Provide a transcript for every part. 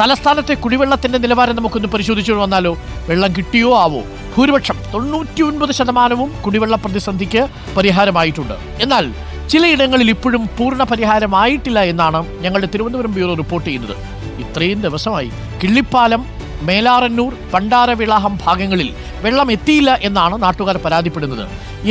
തലസ്ഥാനത്തെ കുടിവെള്ളത്തിന്റെ നിലവാരം നമുക്കൊന്ന് പരിശോധിച്ചു വന്നാലോ? വെള്ളം കിട്ടിയോ ആവോ? ഭൂരിപക്ഷം തൊണ്ണൂറ്റി ഒൻപത് ശതമാനവും കുടിവെള്ള പ്രതിസന്ധിക്ക് പരിഹാരമായിട്ടുണ്ട്. എന്നാൽ ചിലയിടങ്ങളിൽ ഇപ്പോഴും പൂർണ പരിഹാരമായിട്ടില്ല എന്നാണ് ഞങ്ങളുടെ തിരുവനന്തപുരം ബ്യൂറോ റിപ്പോർട്ട് ചെയ്യുന്നത്. ഇത്രയും ദിവസമായി കിള്ളിപ്പാലം മേലാറന്നൂർ പണ്ടാരവിളാഹം ഭാഗങ്ങളിൽ വെള്ളം എത്തിയില്ല എന്നാണ് നാട്ടുകാർ പരാതിപ്പെടുന്നത്.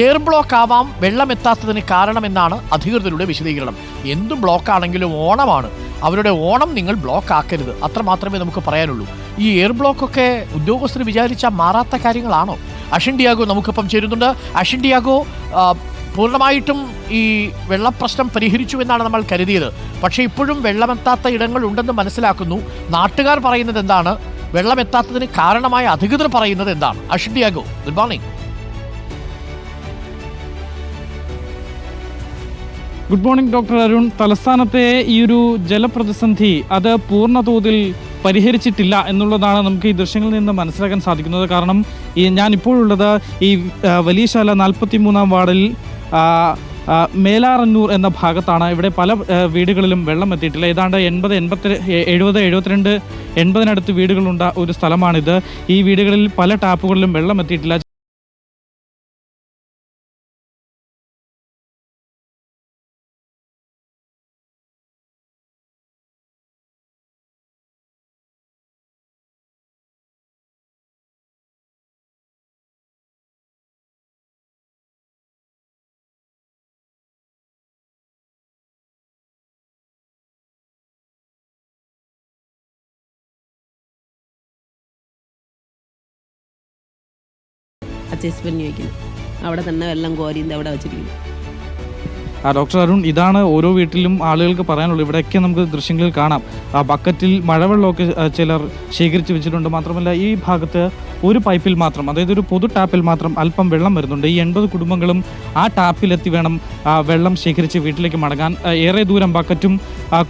എയർ ബ്ലോക്ക് ആവാം വെള്ളം എത്താത്തതിന് കാരണമെന്നാണ് അധികൃതരുടെ വിശദീകരണം. എന്ത് ബ്ലോക്ക് ആണെങ്കിലും ഓണമാണ്. അവരുടെ ഓണം നിങ്ങൾ ബ്ലോക്ക് ആക്കരുത്. അത്ര മാത്രമേ നമുക്ക് പറയാനുള്ളൂ. ഈ എയർ ബ്ലോക്കൊക്കെ ഉദ്യോഗസ്ഥർ വിചാരിച്ചാൽ മാറാത്ത കാര്യങ്ങളാണോ? അഷിൻഡിയാഗോ നമുക്കിപ്പം ചേരുന്നുണ്ട്. അഷിൻഡിയാഗോ പൂർണമായിട്ടും ഈ വെള്ളപ്രശ്നം പരിഹരിച്ചു എന്നാണ് നമ്മൾ കരുതിയത്. പക്ഷേ ഇപ്പോഴും വെള്ളമെത്താത്ത ഇടങ്ങൾ ഉണ്ടെന്ന് മനസ്സിലാക്കുന്നു. നാട്ടുകാർ പറയുന്നത് എന്താണ്? വെള്ളമെത്താത്തതിന് കാരണമായ അധികൃതർ പറയുന്നത് എന്താണ്? അഷിഡിയാഗോ good morning. Good morning doctor Arun. തലസ്ഥാനത്തെ ഈ ഒരു ജലപ്രതിസന്ധി അത് പൂർണ തോതിൽ പരിഹരിച്ചിട്ടില്ല എന്നുള്ളതാണ് നമുക്ക് ഈ ദൃശ്യങ്ങളിൽ നിന്ന് മനസ്സിലാക്കാൻ സാധിക്കുന്നത്. കാരണം ഈ ഞാൻ ഇപ്പോഴുള്ളത് ഈ വലിയ വലിയശാല നാൽപ്പത്തി മൂന്നാം വാർഡിൽ മേലാറന്നൂർ എന്ന ഭാഗത്താണ് ഇവിടെ പല വീടുകളിലും വെള്ളം എത്തിയിട്ടില്ല. ഏതാണ്ട് എൺപത് എൺപത്തി എഴുപത് എഴുപത്തിരണ്ട് എൺപതിനടുത്ത് വീടുകളുണ്ട ഒരു സ്ഥലമാണിത്. ഈ വീടുകളിൽ പല ടാപ്പുകളിലും വെള്ളം എത്തിയിട്ടില്ല. അഡ്ജസ്റ്റ്മെന്റ് ചോദിക്കുന്നു. അവിടെ തന്നെ വെള്ളം കോരിന്ത് അവിടെ വെച്ചിരിക്കുന്നു. ഡോക്ടർ അരുൺ ഇതാണ് ഓരോ വീട്ടിലും ആളുകൾക്ക് പറയാനുള്ളത്. ഇവിടെയൊക്കെ നമുക്ക് ദൃശ്യങ്ങളിൽ കാണാം. ആ ബക്കറ്റിൽ മഴവെള്ളമൊക്കെ ചിലർ ശേഖരിച്ച് വെച്ചിട്ടുണ്ട്. മാത്രമല്ല ഈ ഭാഗത്ത് ഒരു പൈപ്പിൽ മാത്രം അതായത് ഒരു പൊതു ടാപ്പിൽ മാത്രം അല്പം വെള്ളം വരുന്നുണ്ട്. ഈ എൺപത് കുടുംബങ്ങളും ആ ടാപ്പിലെത്തി വേണം ആ, വെള്ളം ശേഖരിച്ച് വീട്ടിലേക്ക് മടങ്ങാൻ. ഏറെ ദൂരം ബക്കറ്റും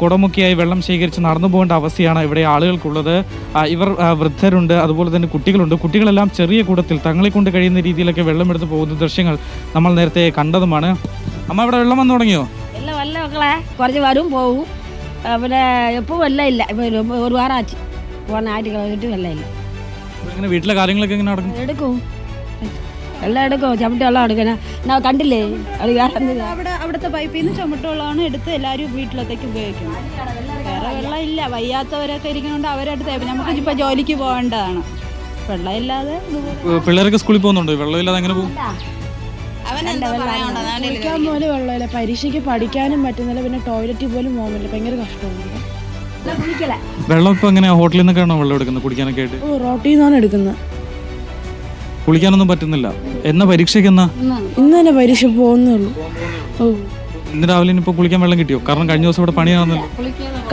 കുടമൊക്കെയായി വെള്ളം ശേഖരിച്ച് നടന്നു പോകേണ്ട അവസ്ഥയാണ് ഇവിടെ ആളുകൾക്കുള്ളത്. ഇവർ വൃദ്ധരുണ്ട് അതുപോലെ തന്നെ കുട്ടികളുണ്ട്. കുട്ടികളെല്ലാം ചെറിയ കൂടത്തിൽ തങ്ങളെ കൊണ്ട് കഴിയുന്ന രീതിയിലൊക്കെ വെള്ളം എടുത്ത് പോകുന്ന ദൃശ്യങ്ങൾ നമ്മൾ നേരത്തെ കണ്ടതുമാണ്. അമ്മ ഇവിടെ വെള്ളം വന്നു തുടങ്ങിയോ? എല്ലാം വല്ല മക്കളെ? കുറച്ച് വരും പോവും. പിന്നെ എപ്പോൾ വെള്ളം ഇല്ല. ഒരു വാരം ആச்சு പോണ ആറ്റി കളഞ്ഞിട്ട് വെള്ളം ഇല്ല. ഇങ്ങനെ വീട്ടിലെ കാര്യങ്ങളൊക്കെ എങ്ങനെ നടക്കും? എടുക്കും. വെള്ളം എടുക്കും. ചവിട്ടി വെള്ളം എടുക്കണം ഞാൻ കണ്ടില്ലേ? അത് വേറെ അവിടെ അവിടുത്തെ പൈപ്പിൽ നിന്ന് ചുമട്ട് വെള്ളമാണ് എടുത്ത് എല്ലാവരും വീട്ടിലത്തേക്ക് ഉപയോഗിക്കുന്നത് വേറെ വെള്ളം ഇല്ല. വയ്യാത്തവരൊക്കെ ഇരിക്കുന്നുണ്ട് അവരടുത്ത് നമുക്ക് ഇപ്പൊ ജോലിക്ക് പോകേണ്ടതാണ് വെള്ളം ഇല്ലാതെ ഏ, പിള്ളേരൊക്കെ സ്കൂളിൽ പോകുന്നുണ്ടോ? വെള്ളമില്ലാതെ എങ്ങനെ പോകും? കുളിക്കാൻ പോലും വെള്ളമില്ല. പരീക്ഷയ്ക്ക് പഠിക്കാനും പറ്റുന്നില്ല. പിന്നെ ടോയ്ലറ്റിൽ പോലും പോകാൻ പറ്റില്ല. ഭയങ്കര കഷ്ടമാണ്. വെള്ളം ഇപ്പൊ എങ്ങനെയാ? ഹോട്ടലിൽ നിന്നൊക്കെയാണോ വെള്ളം എടുക്കുന്നത് കുടിക്കാനൊക്കെ ആയിട്ട്? ഓ റോട്ടിൽ നിന്നാണ് എടുക്കുന്നത്. കുളിക്കാനൊന്നും പറ്റുന്നില്ല. എന്നാ പരീക്ഷയ്ക്ക് എന്നാ? ഇന്ന്. തന്നെ പരീക്ഷ പോകുന്നുള്ളൂ. ഓ. ഇന്ന് രാവിലെ ഇനിയിപ്പോ കുളിക്കാൻ വെള്ളം കിട്ടിയോ? കാരണം കഴിഞ്ഞ ദിവസം ഇവിടെ പണിയാണെന്നല്ലോ.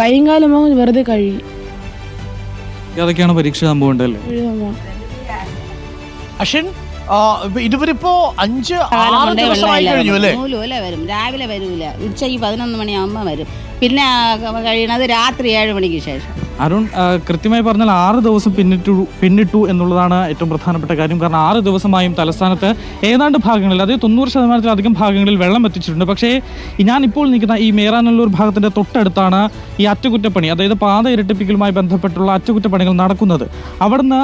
കൈയും കാലം വെറുതെ കഴുകി. അതൊക്കെയാണ് പരീക്ഷ സംഭവം ഉണ്ടല്ലേ? അഷിൻ ഇതുവരിപ്പോ അഞ്ച് ആറ് ദിവസമായി കഴിഞ്ഞു അല്ലേ? വരും. രാവിലെ വരൂല. ഉച്ചയ്ക്ക് പതിനൊന്ന് മണിയാകുമ്പോൾ വരും. പിന്നെ കഴിയണത് രാത്രി ഏഴ് മണിക്ക് ശേഷം. അരുൺ കൃത്യമായി പറഞ്ഞാൽ ആറ് ദിവസം പിന്നിട്ടു പിന്നിട്ടു എന്നുള്ളതാണ് ഏറ്റവും പ്രധാനപ്പെട്ട കാര്യം. കാരണം ആറ് ദിവസമായും തലസ്ഥാനത്ത് ഏതാണ്ട് ഭാഗങ്ങളിൽ അതായത് തൊണ്ണൂറ് ശതമാനത്തിലധികം ഭാഗങ്ങളിൽ വെള്ളം എത്തിച്ചിട്ടുണ്ട്. പക്ഷേ ഞാനിപ്പോൾ നിൽക്കുന്ന ഈ മേറാനല്ലൂർ ഭാഗത്തിന്റെ തൊട്ടടുത്താണ് ഈ അറ്റകുറ്റപ്പണി അതായത് പാത ഇരട്ടിപ്പിക്കലുമായി ബന്ധപ്പെട്ടുള്ള അറ്റകുറ്റപ്പണികൾ നടക്കുന്നത്. അവിടുന്ന്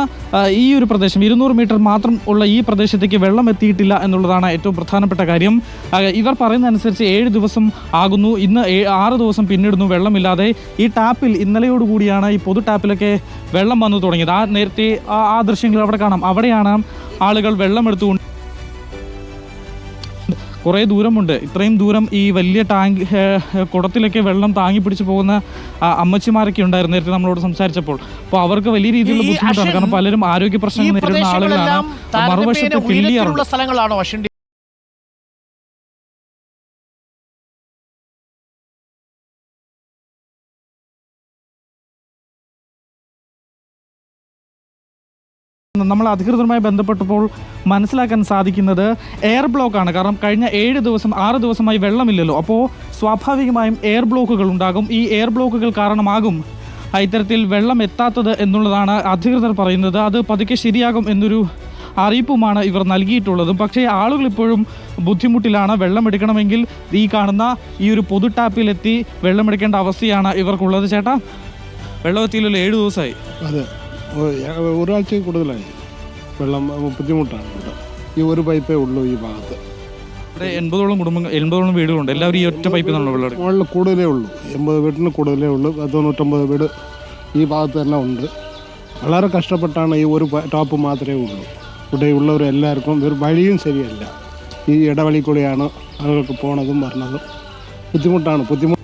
ഈ ഒരു പ്രദേശം ഇരുന്നൂറ് മീറ്റർ മാത്രം ഉള്ള ഈ പ്രദേശത്തേക്ക് വെള്ളം എത്തിയിട്ടില്ല എന്നുള്ളതാണ് ഏറ്റവും പ്രധാനപ്പെട്ട കാര്യം. ഇവർ പറയുന്നതനുസരിച്ച് ഏഴ് ദിവസം ആകുന്നു. ഇന്ന് ആറ് ദിവസം പിന്നിടുന്നു വെള്ളമില്ലാതെ. ഈ ടാപ്പിൽ ഇന്നലെയോടുകൂടിയാണ് ഈ പൊതു ടാപ്പിലൊക്കെ വെള്ളം വന്നു തുടങ്ങിയത്. ആ നേരത്തെ ആ ദൃശ്യങ്ങൾ അവിടെ കാണാം. അവിടെയാണ് ആളുകൾ വെള്ളം എടുത്തുകൊണ്ട് കുറേ ദൂരമുണ്ട്. ഇത്രയും ദൂരം ഈ വലിയ ടാങ്ക് കുടത്തിലൊക്കെ വെള്ളം താങ്ങി പിടിച്ച് പോകുന്ന അമ്മച്ചിമാരൊക്കെ ഉണ്ടായിരുന്നു നേരത്തെ നമ്മളോട് സംസാരിച്ചപ്പോൾ. അപ്പോൾ അവർക്ക് വലിയ രീതിയിലുള്ള ബുദ്ധിമുട്ടാണ്. കാരണം പലരും ആരോഗ്യ പ്രശ്നങ്ങൾ നേരിടുന്ന ആളുകളാണ്. മറുവശത്ത് സ്ഥലങ്ങളാണോ നമ്മൾ അധികൃതരുമായി ബന്ധപ്പെട്ടപ്പോൾ മനസ്സിലാക്കാൻ സാധിക്കുന്നത് എയർ ബ്ലോക്കാണ് കാരണം കഴിഞ്ഞ ഏഴ് ദിവസം ആറ് ദിവസമായി വെള്ളമില്ലല്ലോ. അപ്പോൾ സ്വാഭാവികമായും എയർ ബ്ലോക്കുകൾ ഉണ്ടാകും. ഈ എയർ ബ്ലോക്കുകൾ കാരണമാകും ഇത്തരത്തിൽ വെള്ളം എത്താത്തത് എന്നുള്ളതാണ് അധികൃതർ പറയുന്നത്. അത് പതുക്കെ ശരിയാകും എന്നൊരു അറിയിപ്പുമാണ് ഇവർ നൽകിയിട്ടുള്ളതും. പക്ഷേ ആളുകൾ ഇപ്പോഴും ബുദ്ധിമുട്ടിലാണ്. വെള്ളമെടുക്കണമെങ്കിൽ ഈ കാണുന്ന ഈ ഒരു പൊതു ടാപ്പിലെത്തി വെള്ളമെടുക്കേണ്ട അവസ്ഥയാണ് ഇവർക്കുള്ളത്. ചേട്ടാ വെള്ളം എത്തിയില്ലല്ലോ ഏഴ് ദിവസമായി. അതെ. ഒ- ഒരാഴ്ചയിൽ കൂടുതലായി. വെള്ളം ബുദ്ധിമുട്ടാണ് ഇവിടെ ഈ ഒരു പൈപ്പേ ഉള്ളൂ ഈ ഭാഗത്ത്. എൺപതോളം കുടുംബങ്ങൾ എൺപതോളം വീടുകളുണ്ട്. എല്ലാവരും ഈ ഒറ്റ പൈപ്പിൽ നിന്നാണ് വെള്ളം മുകളിൽ കൂടുതലേ ഉള്ളൂ. എൺപത് വീട്ടിന് കൂടുതലേ ഉള്ളൂ. തൊണ്ണൂറ്റൊമ്പത് വീട് ഈ ഭാഗത്ത് തന്നെ ഉണ്ട്. വളരെ കഷ്ടപ്പെട്ടാണ് ഈ ഒരു ടോപ്പ് മാത്രമേ ഉള്ളൂ. ഇവിടെ ഉള്ളവരെല്ലാവർക്കും ഒരു വഴിയും ശരിയല്ല. ഈ ഇടവഴി കൂടിയാണ് ആളുകൾക്ക് പോണതും വരണതും. ബുദ്ധിമുട്ടാണ്. ബുദ്ധിമുട്ട്